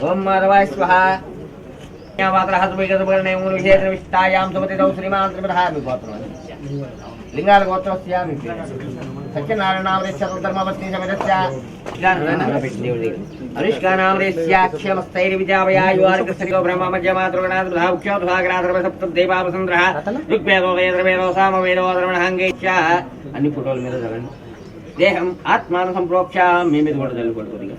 ఓం మాధవాయ స్వహ. విష్టాయాం సుమతిదౌ శ్రీమాన్ గోత్రం లింగాల గోత్రస్యామి సత్యనారాయణామరేశ్వరధర్మవస్తి సమేతస్య ఋగ్వేదో వేదవేదో సామవేదో అన్ని ఫోటోల మీద చదవండి దేహం ఆత్మాను సంప్రోక్ష మీ మీద కూడా చల్లుకోండి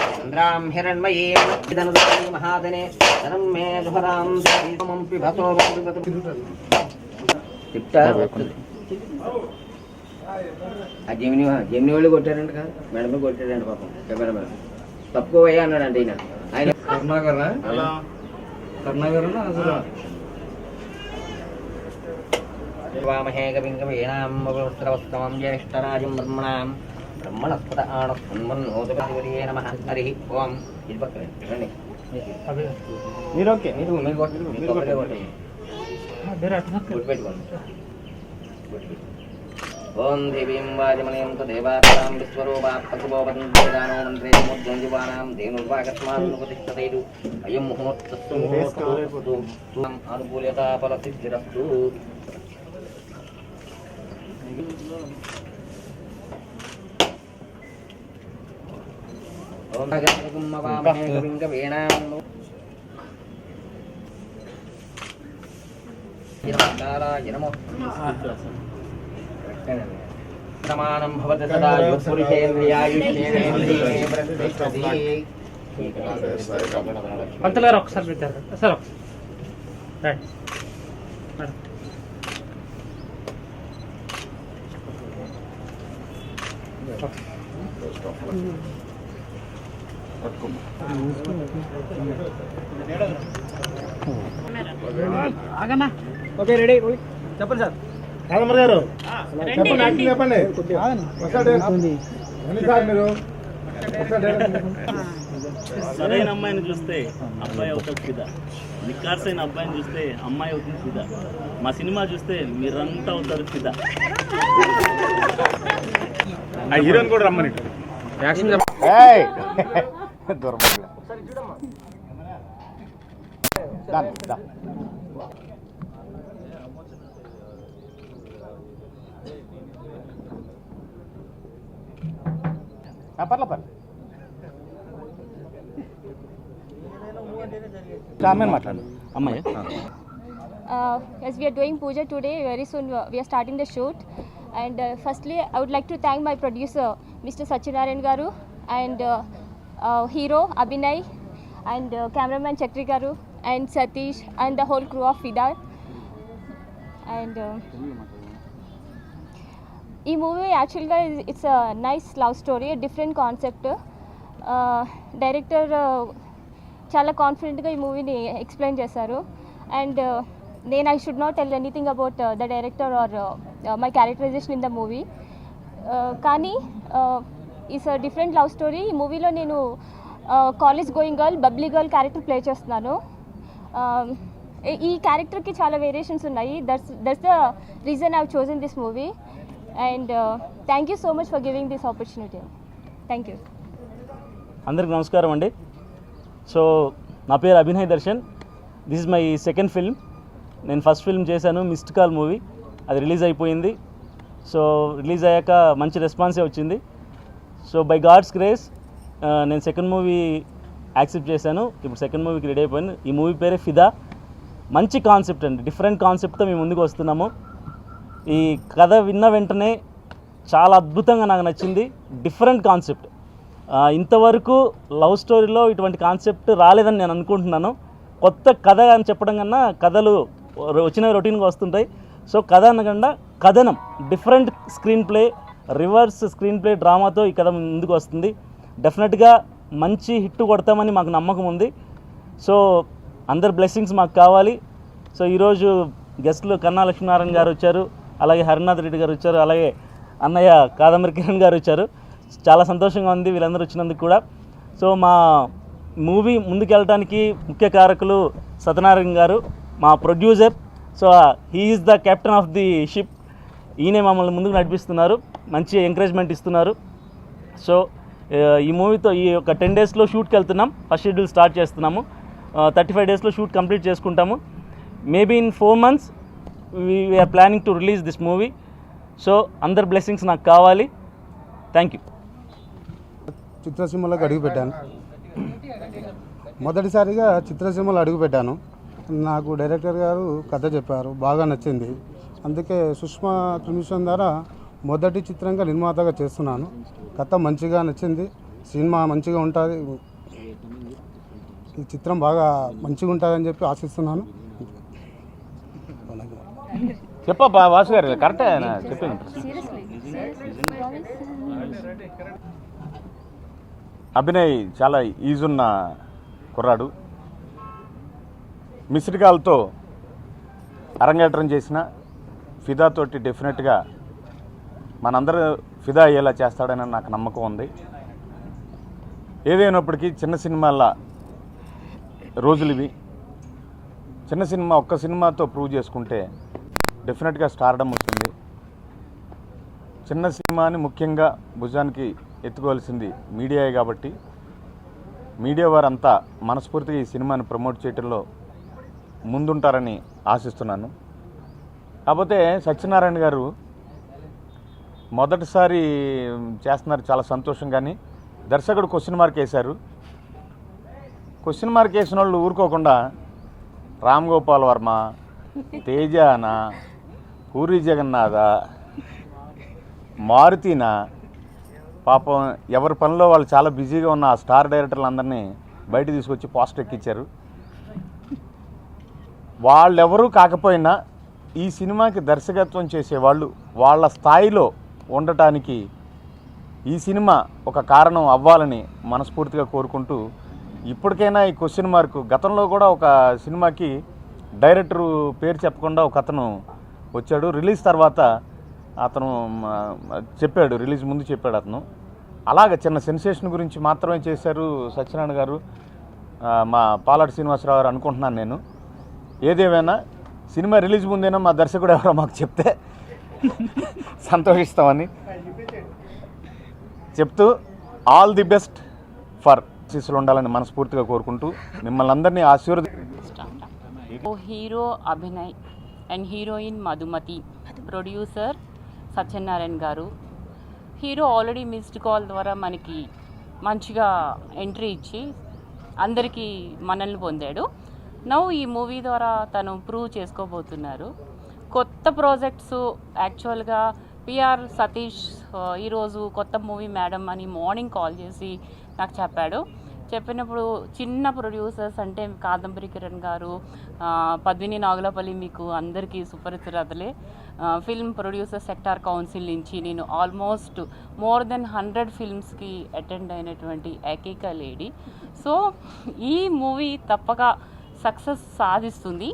చంద్రాం హిరణ్మయీం విదనుదీ మహాదనే ధనం మే దుహరాం సమం పిభతో ఆ జమిని జమిని వాళ్ళు కొట్టారంట కదా మేడమే కొట్టాడంట పాపం కెమెరా మేడం తప్పుకోవయ్యా అన్నాడంట ఈయన. ఆయన కర్ణాకర్ కర్ణాకర్ వామహే కవింగవీణాం వస్త్రవస్తమం జ్యేష్ఠరాజం బ్రహ్మణాం బ్రహ్మణస్పత ఆణస్మన్నోదపతివర్యే నమ హరి ఓం ఇది పక్కన రండి మీరు ఓకే మీరు మీరు కొట్టండి మీరు కొట్టండి కొట్టండి ఓం దేవీం వాజమనీం తదేవాతాం విశ్వరూపాత్మకుభోపతిదానో మంత్రే అయం ముహూర్తస్సు ముహూర్తస్తు త్వం సమానం భవతి సదా పంతులు గారు ఒకసారి పెట్టారు సార్ ఒకసారి రైట్ ఆగన్నా. ఓకే రెడీ చెప్పండి సార్. రామర్ గారు చెప్పండి యాక్టింగ్ మీరు? సరైన అమ్మాయిని చూస్తే అబ్బాయి అవుతాడు ఫిదా నిక్కార్సైన అబ్బాయిని చూస్తే అమ్మాయి అవుతుంది ఫిదా మా సినిమా చూస్తే మీరంతా అవుతారు ఫిదా ఆ హీరోని కూడా రమ్మని. పర్లే పర్లే ఆమెను మాట్లాడు అమ్మాయి Uh, as we are doing puja today, very soon uh, we are starting the shoot. And uh, firstly, I would like to thank my producer, Mr. Sachinarayan Garu, and uh, hero Abhinay and cameraman Chakri garu and Satish and the whole crew of Fida and ఈ movie యాక్చువల్గా it's a nice love story different concept director చాలా కాన్ఫిడెంట్గా ఈ మూవీని explain చేశారు. And నేను I should not tell anything about the director or my characterization in the movie కానీ is different love story ఈ మూవీలో నేను college going girl bubbly girl character play చేస్తున్నాను. ఈ- ఈ క్యారెక్టర్కి చాలా వేరియేషన్స్ ఉన్నాయి. That's that's the reason I chosen this movie and thank you so much for giving this opportunity thank you అందరికి నమస్కారం అండి. సో నా పేరు Abhinay Darshan. This is my second film నేను ఫస్ట్ ఫిల్మ్ చేశాను మిస్డ్ కాల్ మూవీ అది release అయిపోయింది. So release అయ్యాక మంచి రెస్పాన్సే వచ్చింది. సో బై గాడ్స్ గ్రేస్ నేను సెకండ్ మూవీ యాక్సెప్ట్ చేశాను. ఇప్పుడు సెకండ్ మూవీకి రెడీ అయిపోయాను ఈ మూవీ పేరే ఫిదా. మంచి కాన్సెప్ట్ అండి. డిఫరెంట్ కాన్సెప్ట్తో మేము ముందుకు వస్తున్నాము. ఈ కథ విన్న వెంటనే చాలా అద్భుతంగా నాకు నచ్చింది. డిఫరెంట్ కాన్సెప్ట్ ఇంతవరకు లవ్ స్టోరీలో ఇటువంటి కాన్సెప్ట్ రాలేదని నేను అనుకుంటున్నాను. కొత్త కథ అని చెప్పడం కన్నా కథలు వచ్చిన రొటీన్గా వస్తుంటాయి. సో కథ అనకుండా కథనం. Different screenplay reverse screenplay డ్రామాతో ఈ కథ ముందుకు వస్తుంది. డెఫినెట్గా మంచి హిట్ కొడతామని మాకు నమ్మకం ఉంది. సో అందరి బ్లెస్సింగ్స్ మాకు కావాలి. సో ఈరోజు గెస్ట్లు కన్నా లక్ష్మీనారాయణ గారు వచ్చారు అలాగే హరినాథ్ రెడ్డి గారు వచ్చారు అలాగే అన్నయ్య కాదంబరి కిరణ్ గారు వచ్చారు. చాలా సంతోషంగా ఉంది వీళ్ళందరూ వచ్చినందుకు కూడా. సో మా మూవీ ముందుకెళ్ళడానికి ముఖ్య కారకులు సత్యనారాయణ గారు మా producer. So he is the captain of the ship. ఈయనే మమ్మల్ని ముందుకు నడిపిస్తున్నారు. మంచి ఎంకరేజ్మెంట్ ఇస్తున్నారు. సో ఈ మూవీతో ఈ ఒక టెన్ డేస్లో షూట్కి వెళ్తున్నాం. ఫస్ట్ షెడ్యూల్ స్టార్ట్ చేస్తున్నాము. థర్టీ ఫైవ్ డేస్లో షూట్ కంప్లీట్ చేసుకుంటాము. Maybe in four months we're planning to release this movie so అందరి బ్లెస్సింగ్స్ నాకు కావాలి. థ్యాంక్ యూ చిత్రసీమలోకి అడుగుపెట్టాను మొదటిసారిగా చిత్రసీమలో అడుగుపెట్టాను నాకు డైరెక్టర్ గారు కథ చెప్పారు. బాగా నచ్చింది. అందుకే సుష్మా క్రిమిషన్ ద్వారా మొదటి చిత్రంగా నిర్మాతగా చేస్తున్నాను. కథ మంచిగా నచ్చింది సినిమా మంచిగా ఉంటుంది. ఈ చిత్రం బాగా మంచిగా ఉంటుందని చెప్పి ఆశిస్తున్నాను. చెప్పబ్బా వాసు గారు కరెక్టే ఆయన చెప్పింది. అభినయ్ చాలా ఈజున్న ఉన్న కుర్రాడు. మిస్డ్ కాల్తో అరంగేట్రం చేసిన ఫిదా తోటి డెఫినెట్గా మనందరూ ఫిదా అయ్యేలా చేస్తాడని నాకు నమ్మకం ఉంది. ఏదైనప్పటికీ చిన్న సినిమాల రోజులు ఇవి. చిన్న సినిమా ఒక్క సినిమాతో ప్రూవ్ చేసుకుంటే డెఫినెట్గా స్టార్డమ్ వస్తుంది. చిన్న సినిమాని ముఖ్యంగా భుజానికి ఎత్తుకోవాల్సింది మీడియాయే కాబట్టి మీడియా వారంతా మనస్ఫూర్తిగా ఈ సినిమాని ప్రమోట్ చేయడంలో ముందుంటారని ఆశిస్తున్నాను. కాకపోతే సత్యనారాయణ గారు మొదటిసారి చేస్తున్నారు చాలా సంతోషం కానీ దర్శకుడు క్వశ్చన్ మార్క్ వేశారు. క్వశ్చన్ మార్క్ వేసిన వాళ్ళు ఊరుకోకుండా రామ్ గోపాల్ వర్మ తేజాన పూరి జగన్నాథ మారుతీనా పాపం ఎవరి పనిలో వాళ్ళు చాలా బిజీగా ఉన్న ఆ స్టార్ డైరెక్టర్లు అందరినీ బయట తీసుకొచ్చి పోస్టర్ ఎక్కించారు. వాళ్ళెవరూ కాకపోయినా ఈ సినిమాకి దర్శకత్వం చేసేవాళ్ళు వాళ్ళ స్థాయిలో ఉండటానికి ఈ సినిమా ఒక కారణం అవ్వాలని మనస్ఫూర్తిగా కోరుకుంటూ ఇప్పటికైనా ఈ క్వశ్చన్ మార్క్ గతంలో కూడా ఒక సినిమాకి డైరెక్టరు పేరు చెప్పకుండా ఒక అతను వచ్చాడు. రిలీజ్ తర్వాత అతను చెప్పాడు. రిలీజ్ ముందు చెప్పాడు అతను. అలాగ చిన్న సెన్సేషన్ గురించి మాత్రమే చేశారు సత్యనారాయణ గారు. మా పాలాటి శ్రీనివాసరావు గారు అనుకుంటున్నాను నేను. ఏదేమైనా సినిమా రిలీజ్ ముందేనా మా దర్శకుడు ఎవరో మాకు చెప్తే సంతోషిస్తామని. చెప్తూ ఆల్ ది బెస్ట్ ఫర్ శిశులు ఉండాలని మనస్ఫూర్తిగా కోరుకుంటూ మిమ్మల్ని అందరినీ ఆశీర్వది ఓ hero Abhinay and heroine Madhumathi producer Satyanarayana garu. Hero already missed call ద్వారా మనకి మంచిగా ఎంట్రీ ఇచ్చి అందరికీ మనల్ని పొందాడు. నవ్వు ఈ మూవీ ద్వారా తను ప్రూవ్ చేసుకోబోతున్నారు. కొత్త ప్రాజెక్ట్స్ యాక్చువల్గా పిఆర్ సతీష్ ఈరోజు కొత్త మూవీ మేడం అని మార్నింగ్ కాల్ చేసి నాకు చెప్పాడు. చెప్పినప్పుడు చిన్న ప్రొడ్యూసర్స్ అంటే కాదంబరి కిరణ్ గారు పద్మిని నాగులపల్లి మీకు అందరికీ సుపరిచితులే ఫిల్మ్ ప్రొడ్యూసర్ సెక్టార్ కౌన్సిల్ నుంచి నేను ఆల్మోస్ట్ మోర్ దెన్ హండ్రెడ్ ఫిల్మ్స్కి అటెండ్ అయినటువంటి ఏకైక లేడీ. సో ఈ మూవీ తప్పక సక్సెస్ సాధిస్తుంది.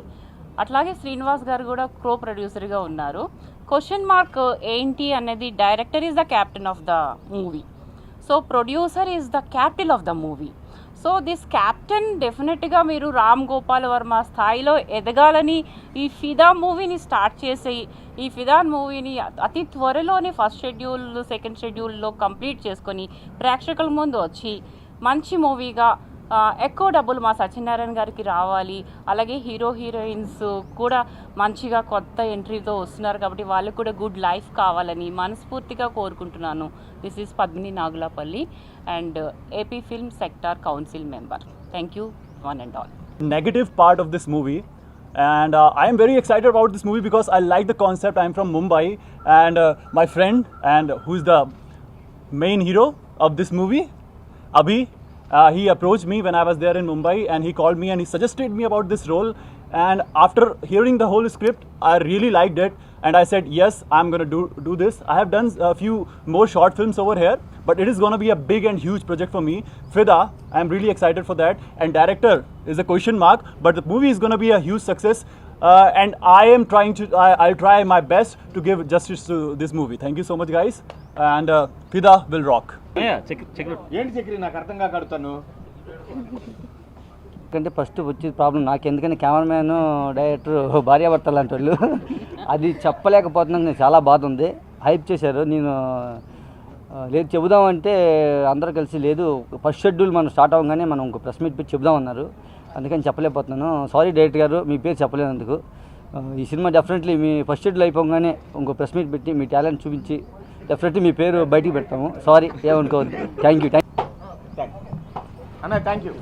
అట్లాగే శ్రీనివాస్ గారు కూడా క్రో ప్రొడ్యూసర్గా ఉన్నారు. క్వశ్చన్ మార్క్ ఏంటి అనేది director is the captain of the movie so producer is the captain of the movie so this captain డెఫినెట్గా మీరు రామ్ గోపాల్ వర్మ స్థాయిలో ఎదగాలని ఈ ఫిదా మూవీని స్టార్ట్ చేసి ఈ ఫిదా మూవీని అతి త్వరలోనే ఫస్ట్ షెడ్యూల్ సెకండ్ షెడ్యూల్లో కంప్లీట్ చేసుకొని ప్రేక్షకుల ముందు వచ్చి మంచి మూవీగా ఎక్కువ డబ్బులు మా సత్యనారాయణ గారికి రావాలి. అలాగే హీరో హీరోయిన్స్ కూడా మంచిగా కొత్త ఎంట్రీతో వస్తున్నారు కాబట్టి వాళ్ళకి కూడా గుడ్ లైఫ్ కావాలని మనస్ఫూర్తిగా కోరుకుంటున్నాను. This is Padmini Nagulapalli and AP film sector council member thank you one and all negative part of this movie and I'm very excited about this movie because I like the concept I'm from Mumbai and my friend and who is the main hero of this movie Abhi uh, he approached me when i was there in mumbai and he called me and he suggested me about this role And after hearing the whole script, I really liked it. And I said, yes, I'm going to do, do this. I have done a few more short films over here, but it is going to be a big and huge project for me. Fida, I'm really excited for that. And director is a question mark, but the movie is going to be a huge success. Uh, and I am trying to, I, I'll try my best to give justice to this movie. Thank you so much, guys. And uh, Fida will rock. Check check ఏంటి చక్రి? నాకు అర్థం కాక అడుగుతాను. ఎందుకంటే first వచ్చే problem నాకు. ఎందుకని cameraman director భార్యాభర్త లాంటి వాళ్ళు. అది చెప్పలేకపోతున్నాను. నాకు చాలా బాధ ఉంది. హైప్ చేశారు. నేను లేదు చెబుదామంటే అందరూ కలిసి లేదు. ఫస్ట్ షెడ్యూల్ మనం స్టార్ట్ అవ్వగానే మనం ఇంకో ప్రెస్ మీట్ పెట్టి చెబుదామన్నారు అందుకని చెప్పలేకపోతున్నాను. సారీ డైరెక్టర్ గారు మీ పేరు చెప్పలేనందుకు. ఈ సినిమా డెఫినెట్లీ మీ ఫస్ట్ షెడ్యూల్ అయిపోగానే ఇంకో ప్రెస్ మీట్ పెట్టి మీ టాలెంట్ చూపించి డెఫినెట్లీ మీ పేరు బయటికి పెడతాము. సారీ ఏమనుకోవద్దు. థ్యాంక్ యూ థ్యాంక్ అన్న థ్యాంక్ యూ